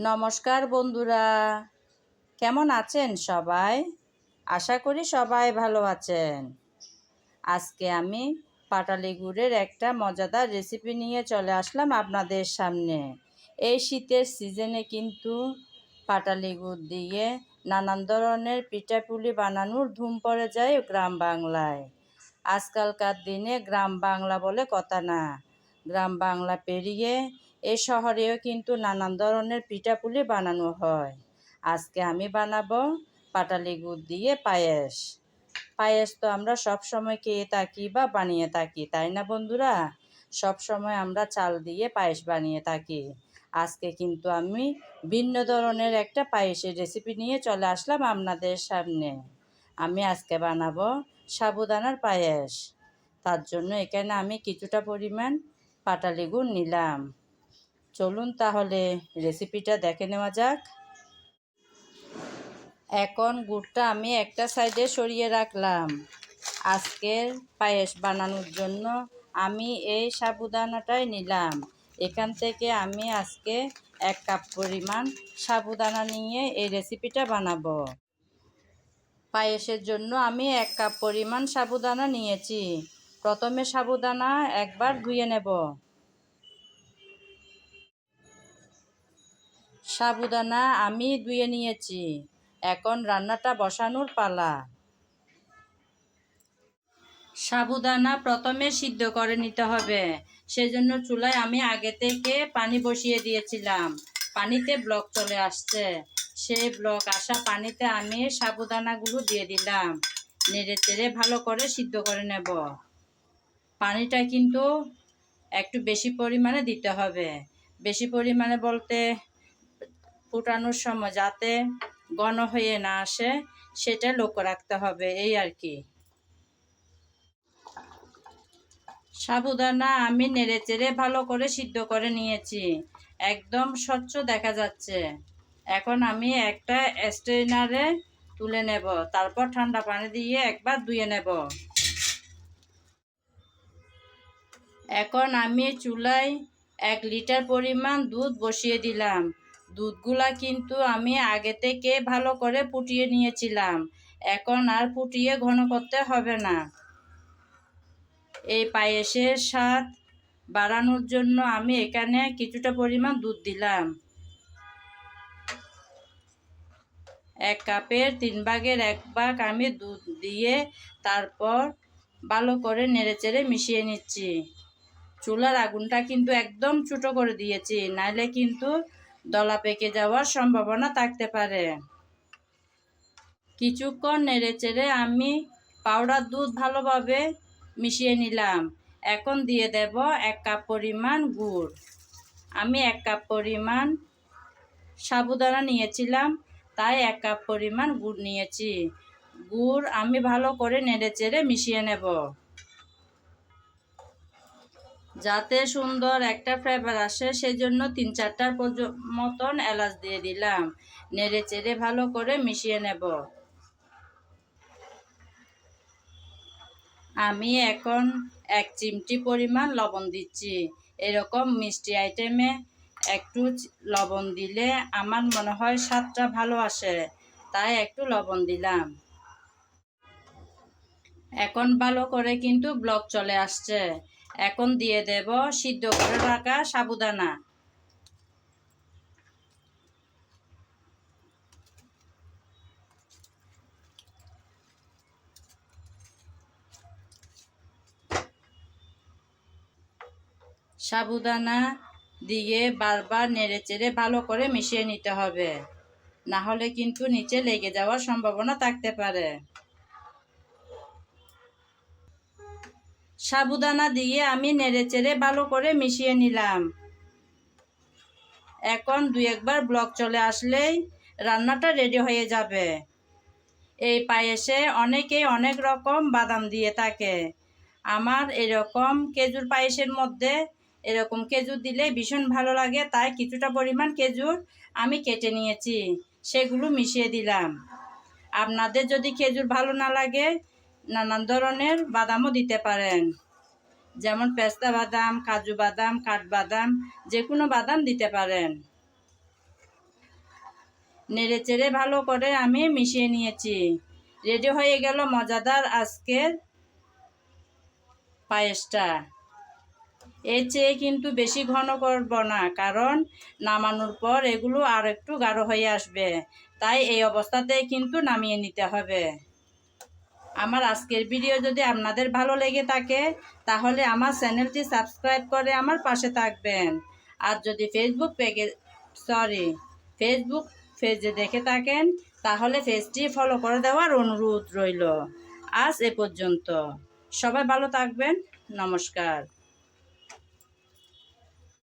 নমস্কার বন্ধুরা। কেমন আছেন সবাই? আশা করি সবাই ভালো আছেন। আজকে আমি পাটালি গুড়ের একটা মজাদার রেসিপি নিয়ে চলে আসলাম আপনাদের সামনে। এই শীতের সিজনে কিন্তু পাটালি গুড় দিয়ে নানান ধরনের পিঠাপুলি বানানোর ধুম পড়ে যায় গ্রাম বাংলায়। আজকালকার দিনে গ্রাম বাংলা বলে কথা না। গ্রাম বাংলা পেরিয়ে এই শহরেও কিন্তু নানান ধরনের পিঠাপুলি বানানো হয়। আজকে আমি বানাবো পাটালি গুড় দিয়ে পায়েস। পায়েস তো আমরা সব সময় খেয়ে থাকি বা বানিয়ে থাকি, তাই না বন্ধুরা? সব সময় আমরা চাল দিয়ে পায়েস বানিয়ে থাকি। আজকে কিন্তু আমি ভিন্ন ধরনের একটা পায়েসের রেসিপি নিয়ে চলে আসলাম আপনাদের সামনে। আমি আজকে বানাবো সাবুদানার পায়েস। তার জন্য এখানে আমি কিছুটা পরিমাণ পাটালি গুড় নিলাম। চলুন তাহলে রেসিপিটা দেখে নেওয়া যাক। এখন গুড়টা আমি একটা সাইডে সরিয়ে রাখলাম। আজকের পায়েস বানানোর জন্য আমি এই সাবুদানাটাই নিলাম। এখান থেকে আমি আজকে এক কাপ পরিমাণ সাবুদানা নিয়ে এই রেসিপিটা বানাবো। পায়েসের জন্য আমি এক কাপ পরিমাণ সাবুদানা নিয়েছি। প্রথমে সাবুদানা একবার ধুয়ে নেব। সাবুদানা আমি ধুয়ে নিয়েছি। এখন রান্নাটা বসানোর পালা। সাবুদানা প্রথমে সিদ্ধ করে নিতে হবে। সেজন্য চুলায় আমি আগে থেকে পানি বসিয়ে দিয়েছিলাম। পানিতে ব্লক চলে আসছে। সেই ব্লক আসা পানিতে আমি সাবুদানাগুলো দিয়ে দিলাম। নেড়ে চেড়ে ভালো করে সিদ্ধ করে নেব। পানিটা কিন্তু একটু বেশি পরিমাণে দিতে হবে। বেশি পরিমাণে বলতে ফুটানোর সময় যাতে ঘন হয়ে না আসে, সেটা লক্ষ্য রাখতে হবে, এই আর কি। সাবুদানা আমি নেড়ে চেড়ে ভালো করে সিদ্ধ করে নিয়েছি। একদম স্বচ্ছ দেখা যাচ্ছে। এখন আমি একটা স্ট্রেনারে তুলে নেব, তারপর ঠান্ডা পানি দিয়ে একবার ধুয়ে নেব। এখন আমি চুলায় এক লিটার পরিমাণ দুধ বসিয়ে দিলাম। দুধগুলা কিন্তু আমি আগে থেকে ভালো করে ফুটিয়ে নিয়েছিলাম। এখন আর ফুটিয়ে ঘন করতে হবে না। এই পায়েসের স্বাদ বাড়ানোর জন্য আমি এখানে কিছুটা পরিমাণ দুধ দিলাম। এক কাপের তিন ভাগের এক ভাগ আমি দুধ দিয়ে তারপর ভালো করে নেড়েচেড়ে মিশিয়ে নিচ্ছি। চুলার আগুনটা কিন্তু একদম ছোটো করে দিয়েছি, নাইলে কিন্তু দলা পেকে যাওয়ার সম্ভাবনা থাকতে পারে। কিছুক্ষণ নেড়ে চেড়ে আমি পাউডার দুধ ভালোভাবে মিশিয়ে নিলাম। এখন দিয়ে দেব এক কাপ পরিমাণ গুড়। আমি এক কাপ পরিমাণ সাবুদানা নিয়েছিলাম, তাই এক কাপ পরিমাণ গুড় নিয়েছি। গুড় আমি ভালো করে নেড়ে চেড়ে মিশিয়ে নেব। যাতে সুন্দর একটা ফ্লেভার আসে, সেজন্য তিন চারটার মতন এলাচ দিয়ে দিলাম। নেড়ে চেড়ে ভালো করে মিশিয়ে নেব। আমি এখন এক চিমটি পরিমাণ লবণ দিচ্ছি। এরকম মিষ্টি আইটেমে একটু লবণ দিলে আমার মনে হয় স্বাদটা ভালো আসে। তাই একটু লবণ দিলাম। এখন ভালো করে কিন্তু ব্লক চলে আসছে। এখন দিয়ে দেব সিদ্ধ করে রাখা সাবুদানা। সাবুদানা দিয়ে বারবার নেড়ে চেড়ে ভালো করে মিশিয়ে নিতে হবে। না হলে কিন্তু নিচে লেগে যাওয়ার সম্ভাবনা থাকতে পারে। সাবুদানা দিয়ে আমি নেড়ে চেড়ে ভালো করে মিশিয়ে নিলাম। এখন দুই একবার ব্লক চলে আসলেই রান্নাটা রেডি হয়ে যাবে। এই পায়েসে অনেকে অনেক রকম বাদাম দিয়ে থাকে। আমার এরকম খেজুর পায়েসের মধ্যে এরকম খেজুর দিলে ভীষণ ভালো লাগে, তাই কিছুটা পরিমাণ খেজুর আমি কেটে নিয়েছি, সেগুলো মিশিয়ে দিলাম। আপনাদের যদি খেজুর ভালো না লাগে নানান ধরনের বাদামও দিতে পারেন। যেমন পেস্তা বাদাম, কাজু বাদাম কাঠবাদাম যে কোনো বাদাম দিতে পারেন। নেড়ে চেড়ে ভালো করে আমি মিশিয়ে নিয়েছি। রেডি হয়ে গেল মজাদার আজকের পায়েসটা। এর চেয়ে কিন্তু বেশি ঘন করব না, কারণ নামানোর পর এগুলো আর একটু গাঢ় হয়ে আসবে। তাই এই অবস্থাতেই কিন্তু নামিয়ে নিতে হবে। আমার আজকের ভিডিও যদি আপনাদের ভালো লেগে থাকে, তাহলে আমার চ্যানেলটি সাবস্ক্রাইব করে আমার পাশে থাকবেন। আর যদি ফেসবুক পেজে সরি ফেসবুক পেজে দেখে থাকেন, তাহলে পেজটি ফলো করে দেওয়ার অনুরোধ রইল। আজ এ পর্যন্ত। সবাই ভালো থাকবেন। নমস্কার।